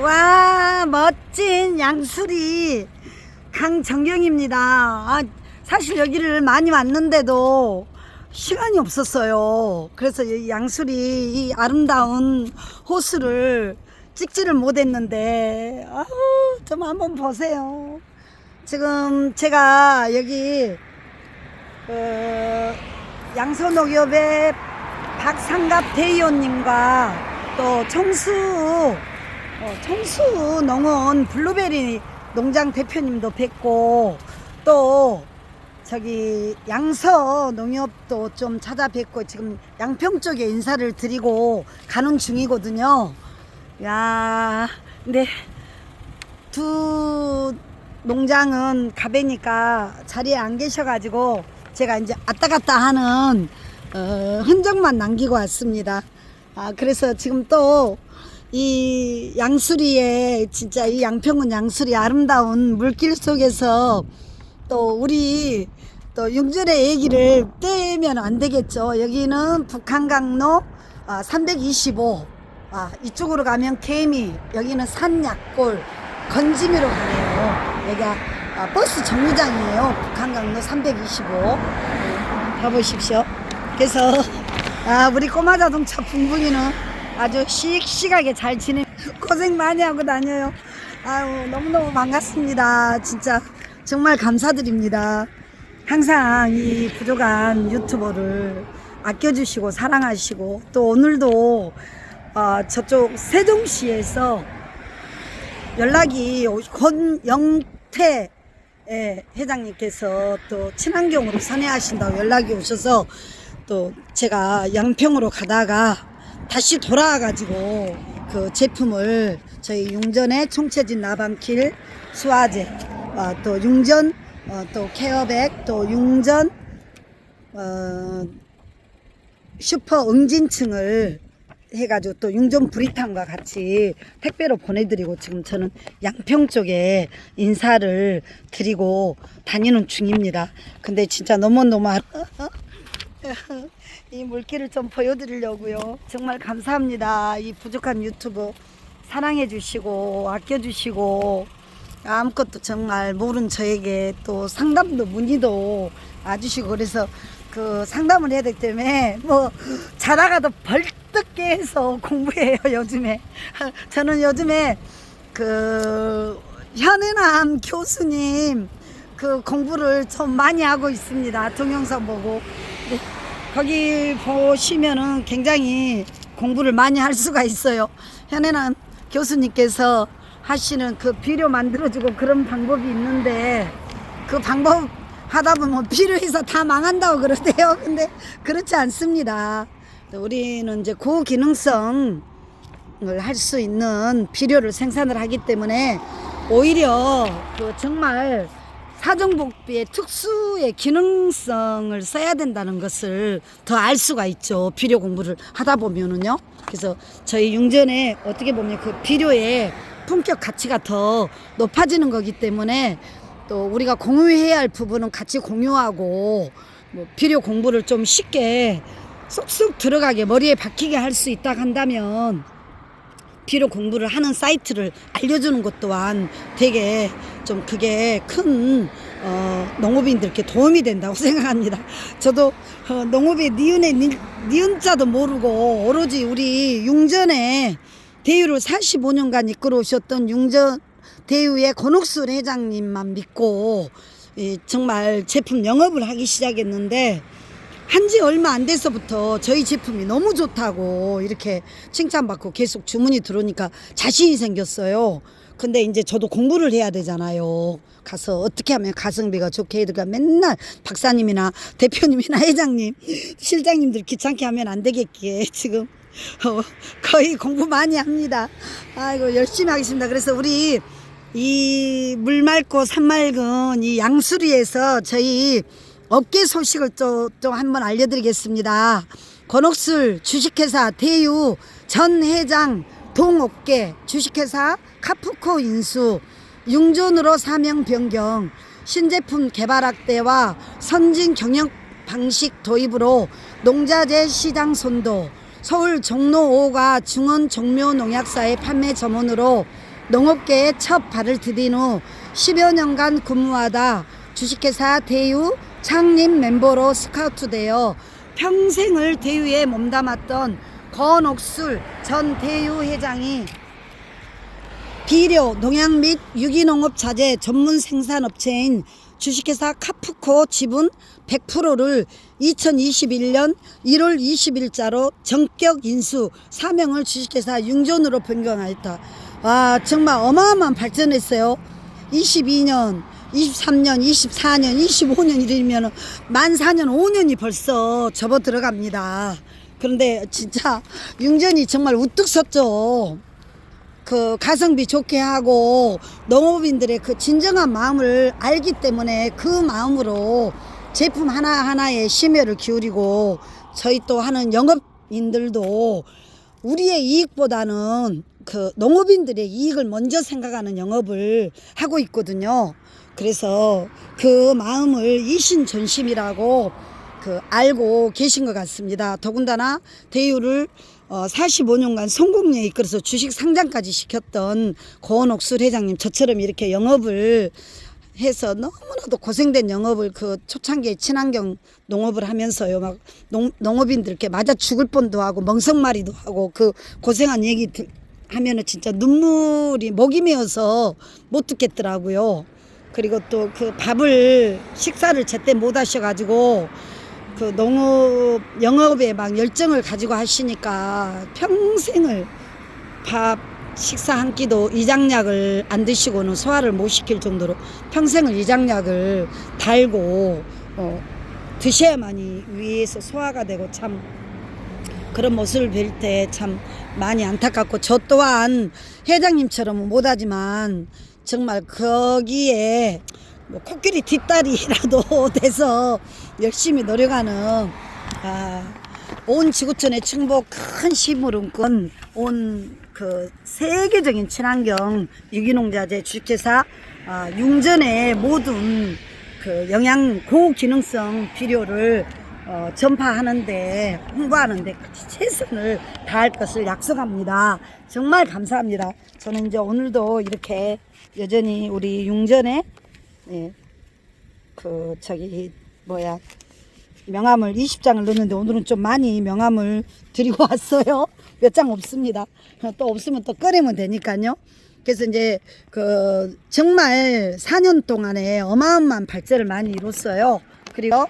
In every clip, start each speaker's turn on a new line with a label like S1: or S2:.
S1: 와 멋진 양수리 강정경입니다. 아, 사실 여기를 많이 왔는데도 시간이 없었어요. 그래서 이 양수리 이 아름다운 호수를 찍지를 못했는데 아우 좀 한번 보세요. 지금 제가 여기 어, 양서농협의 박상갑 대의원님과 또 청수 어, 청수 농원 블루베리 농장 대표님도 뵙고 또 저기 양서 농협도 좀 찾아뵙고 지금 양평 쪽에 인사를 드리고 가는 중이거든요. 야, 근데 두 농장은 가베니까 자리에 안 계셔가지고 제가 이제 왔다 갔다 하는 어, 흔적만 남기고 왔습니다. 아, 그래서 지금 또 이 양수리에 진짜 이 양평군 양수리 아름다운 물길 속에서 또 우리 또 융절의 얘기를 떼면 안 되겠죠. 여기는 북한강로 아, 325. 아, 이쪽으로 가면 개미, 여기는 산약골, 건지미로 가네요. 여기가 아, 버스 정류장이에요. 북한강로 325. 네, 가보십시오. 그래서 아, 우리 꼬마 자동차 붕붕이는 아주 씩씩하게 잘 지내 고생 많이 하고 다녀요. 아유, 너무너무 반갑습니다. 진짜 정말 감사드립니다. 항상 이 부족한 유튜버를 아껴주시고 사랑하시고 또 오늘도 어, 저쪽 세종시에서 연락이 오- 권영태 예, 회장님께서 또 친환경으로 선회하신다고 연락이 오셔서 또 제가 양평으로 가다가 다시 돌아와가지고 그 제품을 저희 융전의 총체진 나방킬 수화제 어, 또 융전 어, 또 케어백 또 융전 어, 슈퍼 응진층을 해가지고 또 융전 브리탕과 같이 택배로 보내드리고 지금 저는 양평 쪽에 인사를 드리고 다니는 중입니다. 근데 진짜 너무너무 아- 이 물길을 좀 보여드리려고요. 정말 감사합니다. 이 부족한 유튜브 사랑해 주시고 아껴 주시고 아무것도 정말 모르는 저에게 또 상담도 문의도 와주시고 그래서 그 상담을 해야 되기 때문에 뭐 자다가도 벌떡 깨서 공부해요 요즘에 저는 요즘에 그 현은함 교수님 그 공부를 좀 많이 하고 있습니다 동영상 보고 네, 거기 보시면은 굉장히 공부를 많이 할 수가 있어요 현은함 교수님께서 하시는 그 비료 만들어주고 그런 방법이 있는데 그 방법 하다 보면 비료해서 다 망한다고 그러대요. 근데 그렇지 않습니다. 우리는 이제 고기능성을 할 수 있는 비료를 생산을 하기 때문에 오히려 그 정말 사정복비의 특수의 기능성을 써야 된다는 것을 더 알 수가 있죠. 비료 공부를 하다 보면은요. 그래서 저희 융전에 어떻게 보면 그 비료의 품격 가치가 더 높아지는 거기 때문에 또 우리가 공유해야 할 부분은 같이 공유하고 뭐 비료 공부를 좀 쉽게 쏙쏙 들어가게 머리에 박히게 할 수 있다 한다면 비료 공부를 하는 사이트를 알려주는 것 또한 되게 좀 그게 큰 어, 농업인들께 도움이 된다고 생각합니다. 저도 어, 농업의 니은의 니, 니은자도 모르고 오로지 우리 융전에 대유를 45년간 이끌어 오셨던 융전 대유의 권옥순 회장님만 믿고 이, 정말 제품 영업을 하기 시작했는데 한지 얼마 안 돼서부터 저희 제품이 너무 좋다고 이렇게 칭찬받고 계속 주문이 들어오니까 자신이 생겼어요. 근데 이제 저도 공부를 해야 되잖아요. 가서 어떻게 하면 가성비가 좋게 해드가 맨날 박사님이나 대표님이나 회장님, 실장님들 귀찮게 하면 안 되겠기에 지금 어, 거의 공부 많이 합니다. 아이고 열심히 하겠습니다. 그래서 우리 이 물 맑고 산 맑은 이 양수리에서 저희 업계 소식을 또, 또 한번 알려드리겠습니다. 권옥술 주식회사 대유 전 회장 동업계 주식회사 카프코 인수 융존으로 사명 변경 신제품 개발 확대와 선진 경영 방식 도입으로 농자재 시장 선도 서울 종로 5가 중원 종묘 농약사의 판매 점원으로 농업계에 첫 발을 디딘 후 10여 년간 근무하다 주식회사 대유 창립 멤버로 스카우트되어 평생을 대유에 몸담았던 건옥술 전 대유 회장이 비료, 농약 및 유기농업 자재 전문 생산업체인 주식회사 카프코 지분 100%를 2021년 1월 20일자로 전격 인수 사명을 주식회사 융전으로 변경하였다. 와 정말 어마어마한 발전했어요. 22년, 23년, 24년, 25년 이러면 만 4년, 5년이 벌써 접어 들어갑니다. 그런데 진짜 융전이 정말 우뚝 섰죠. 그 가성비 좋게 하고 농업인들의 그 진정한 마음을 알기 때문에 그 마음으로 제품 하나하나에 심혈을 기울이고 저희 또 하는 영업인들도 우리의 이익보다는 그 농업인들의 이익을 먼저 생각하는 영업을 하고 있거든요. 그래서 그 마음을 이신전심이라고 그 알고 계신 것 같습니다. 더군다나 대유를 어 45년간 성공리에 이끌어서 주식 상장까지 시켰던 고원옥술 회장님 저처럼 이렇게 영업을 해서 너무나도 고생된 영업을 그 초창기에 친환경 농업을 하면서요 막 농, 농업인들 이렇게 맞아 죽을 뻔도 하고 멍석마리도 하고 그 고생한 얘기 들, 하면은 진짜 눈물이 목이 메어서 못 듣겠더라고요. 그리고 또 그 밥을 식사를 제때 못 하셔가지고 그 농업 영업에 막 열정을 가지고 하시니까 평생을 밥 식사 한 끼도 이장약을 안 드시고는 소화를 못 시킬 정도로 평생을 이장약을 달고 어, 드셔야만이 위에서 소화가 되고 참 그런 모습을 뵐 때 참 많이 안타깝고 저 또한 회장님처럼 은 못하지만 정말 거기에 뭐 코끼리 뒷다리라도 돼서 열심히 노력하는 아, 온 지구촌의 충북 큰 힘을 끈온그 세계적인 친환경 유기농자재 주식회사 아, 융전의 모든 그 영양 고기능성 비료를 어, 전파하는데 홍보하는데 최선을 다할 것을 약속합니다. 정말 감사합니다. 저는 이제 오늘도 이렇게 여전히 우리 융전에 예, 그 저기 뭐야 명함을 20장을 넣었는데 오늘은 좀 많이 명함을 드리고 왔어요. 몇 장 없습니다. 또 없으면 또 꺼내면 되니까요. 그래서 이제 그 정말 4년 동안에 어마어마한 발전을 많이 이뤘어요. 그리고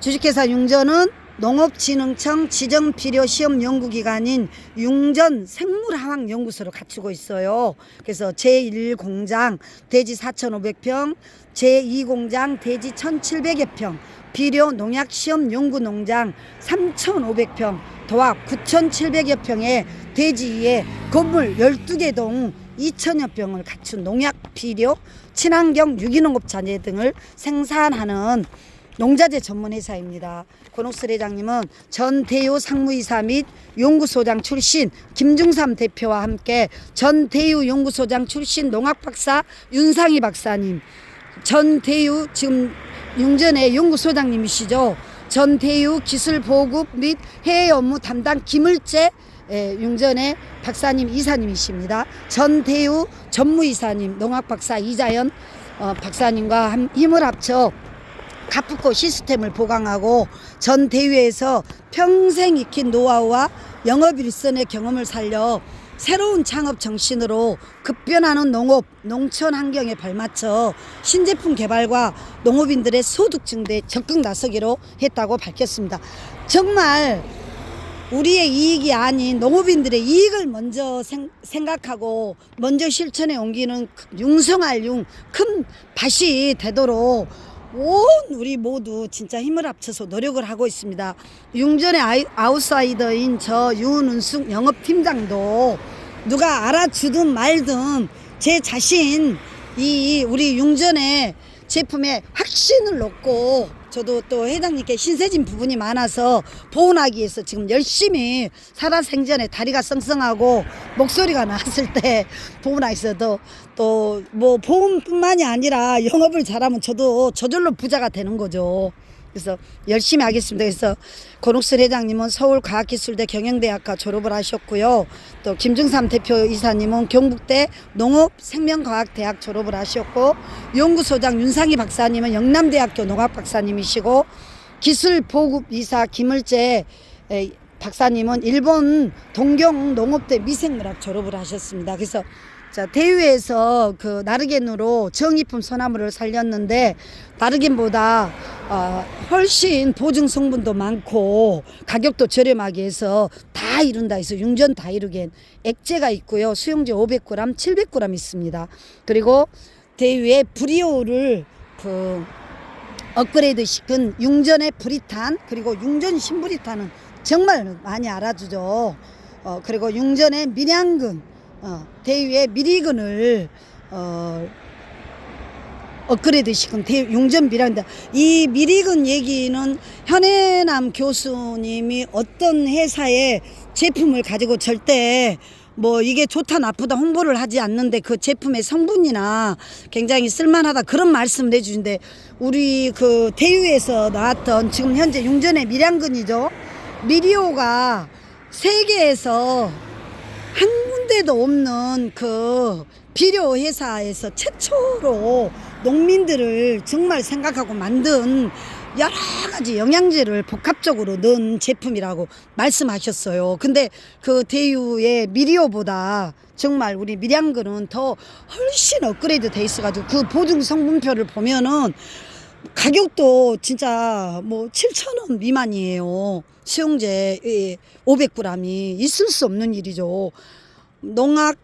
S1: 주식회사 융전은 농업진흥청 지정필요 시험 연구기관인 융전 생물화학 연구소를 갖추고 있어요. 그래서 제1공장 대지 4,500평, 제2공장 대지 1,700여 평, 비료 농약 시험 연구 농장 3,500평, 도합 9,700여 평의 대지에 건물 12개 동 2천여 평을 갖춘 농약 비료, 친환경 유기농업 자재 등을 생산하는 농자재 전문 회사입니다. 권옥슬 회장님은 전 대유 상무이사 및 연구소장 출신 김중삼 대표와 함께 전 대유 연구소장 출신 농학 박사 윤상희 박사님, 전 대유 지금 융전의 연구소장님이시죠. 전 대유 기술 보급 및 해외 업무 담당 김을재 예, 융전의 박사님 이사님이십니다. 전 대유 전무이사님 농학 박사 이자연 어, 박사님과 함- 힘을 합쳐 가프코 시스템을 보강하고 전 대회에서 평생 익힌 노하우와 영업 일선의 경험을 살려 새로운 창업 정신으로 급변하는 농업, 농촌 환경에 발맞춰 신제품 개발과 농업인들의 소득 증대에 적극 나서기로 했다고 밝혔습니다. 정말 우리의 이익이 아닌 농업인들의 이익을 먼저 생, 생각하고 먼저 실천에 옮기는 그 융성할 융 큰 밭이 되도록 온 우리 모두 진짜 힘을 합쳐서 노력을 하고 있습니다. 융전의 아이, 아웃사이더인 저 윤은숙 영업팀장도 누가 알아주든 말든 제 자신 이 우리 융전의 제품에 확신을 놓고 저도 또 회장님께 신세진 부분이 많아서 보온하기 위해서 지금 열심히 살아생전에 다리가 썽썽하고 목소리가 나왔을 때 보온하기 위해서도 또 뭐 보온뿐만이 아니라 영업을 잘하면 저도 저절로 부자가 되는 거죠. 그래서 열심히 하겠습니다. 그래서 권옥슬 회장님은 서울과학기술대 경영대학과 졸업을 하셨고요. 또 김중삼 대표 이사님은 경북대 농업생명과학대학 졸업을 하셨고 연구소장 윤상희 박사님은 영남대학교 농학 박사님이시고 기술보급 이사 김을재 에, 박사님은 일본 동경 농업대 미생물학 졸업을 하셨습니다. 그래서 자, 대유에서 그 나르겐으로 정의품 소나무를 살렸는데 나르겐보다 어, 훨씬 보증 성분도 많고 가격도 저렴하게 해서 다 이룬다 해서 융전 다이루겐 액제가 있고요. 수용제 500g, 700g 있습니다. 그리고 대유에 브리오를 그 업그레이드 시킨 융전의 브리탄 그리고 융전 신브리탄은 정말 많이 알아주죠. 어, 그리고 융전의 밀양근 어, 대위의 미리근을 어, 업그레이드 시킨 밀양근 이 미리근 얘기는 현해남 교수님이 어떤 회사의 제품을 가지고 절대 뭐 이게 좋다 나쁘다 홍보를 하지 않는데 그 제품의 성분이나 굉장히 쓸만하다 그런 말씀을 해주신데 우리 그 대유에서 나왔던 지금 현재 융전의 밀양근이죠. 미리오가 세계에서 한 군데도 없는 그 비료 회사에서 최초로 농민들을 정말 생각하고 만든 여러 가지 영양제를 복합적으로 넣은 제품이라고 말씀하셨어요. 근데 그 대유의 미리오보다 정말 우리 밀양근은 더 훨씬 업그레이드 돼 있어가지고 그 보증 성분표를 보면은 가격도 진짜 뭐 7,000원 미만이에요. 수용제 500g이 있을 수 없는 일이죠. 농학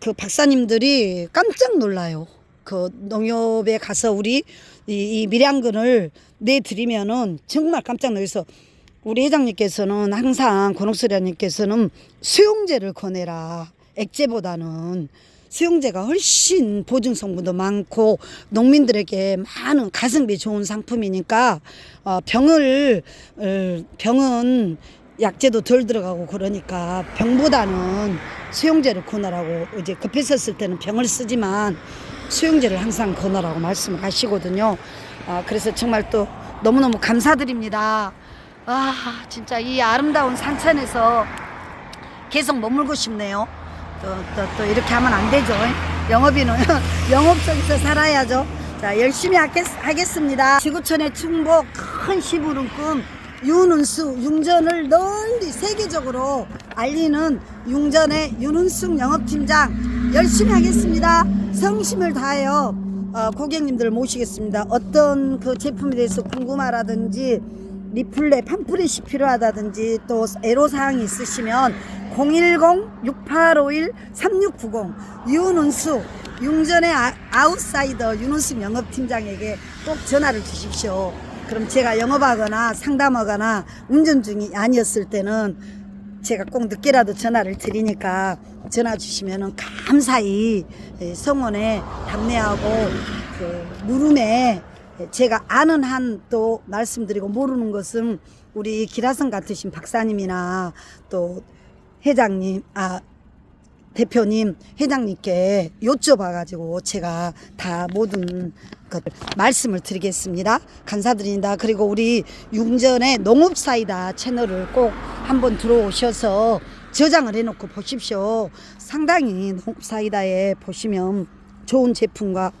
S1: 그 박사님들이 깜짝 놀라요. 그 농협에 가서 우리 이, 이 밀양근을 내드리면은 정말 깜짝 놀라서 우리 회장님께서는 항상 권옥수리님께서는 수용제를 권해라. 액제보다는 수용제가 훨씬 보증 성분도 많고 농민들에게 많은 가성비 좋은 상품이니까 어, 병을 어, 병은 약제도 덜 들어가고 그러니까 병보다는 수용제를 권하라고 이제 급했었을 때는 병을 쓰지만 수용제를 항상 권하라고 말씀을 하시거든요. 아, 그래서 정말 또 너무너무 감사드립니다. 아, 진짜 이 아름다운 산천에서 계속 머물고 싶네요. 또, 또, 또 이렇게 하면 안 되죠. 영업인은 영업 속에서 살아야죠. 자, 열심히 하겠, 하겠 습니다. 지구촌의 충복 큰 시부름 꿈 윤은수 융전을 널리 세계적으로 알리는 융전의 윤은숙 영업팀장 열심히 하겠습니다. 성심을 다하여 어, 고객님들을 모시겠습니다. 어떤 그 제품에 대해서 궁금하라든지 리플렛, 팜플렛이 필요하다든지 또 애로사항이 있으시면 010-6851-3690 윤은수 융전의 아, 아웃사이더 윤은수 영업팀장에게 꼭 전화를 주십시오. 그럼 제가 영업하거나 상담하거나 운전 중이 아니었을 때는 제가 꼭 늦게라도 전화를 드리니까 전화 주시면은 감사히 예, 성원에 답례하고 그 물음에 제가 아는 한 또 말씀드리고 모르는 것은 우리 기라성 같으신 박사님이나 또 회장님 아 대표님 회장님께 여쭤봐가지고 제가 다 모든 것 말씀을 드리겠습니다. 감사드립니다. 그리고 우리 융전의 농업사이다 채널을 꼭 한번 들어오셔서 저장을 해놓고 보십시오. 상당히 농업사이다에 보시면 좋은 제품과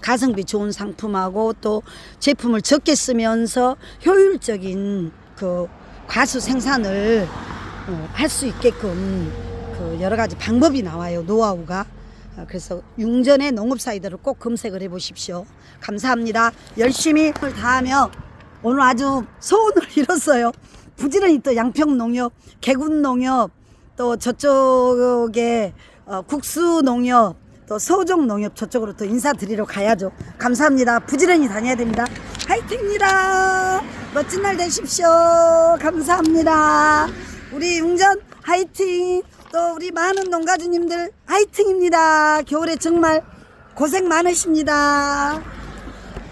S1: 가성비 좋은 상품하고 또 제품을 적게 쓰면서 효율적인 그 과수 생산을 어, 할수 있게끔 그 여러 가지 방법이 나와요 노하우가. 어, 그래서 융전의 농업 사이드를 꼭 검색을 해 보십시오. 감사합니다. 열심히 다하며 오늘 아주 소원을 이뤘어요. 부지런히 또 양평 농협 개군 농협 또 저쪽에 어, 국수 농협 또 서우종 농협 저쪽으로 또 인사드리러 가야죠. 감사합니다. 부지런히 다녀야 됩니다. 화이팅입니다. 멋진 날 되십시오. 감사합니다. 우리 융전 화이팅 또 우리 많은 농가주님들 화이팅입니다. 겨울에 정말 고생 많으십니다.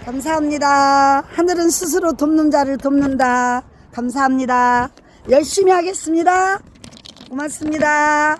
S1: 감사합니다. 하늘은 스스로 돕는 자를 돕는다. 감사합니다. 열심히 하겠습니다. 고맙습니다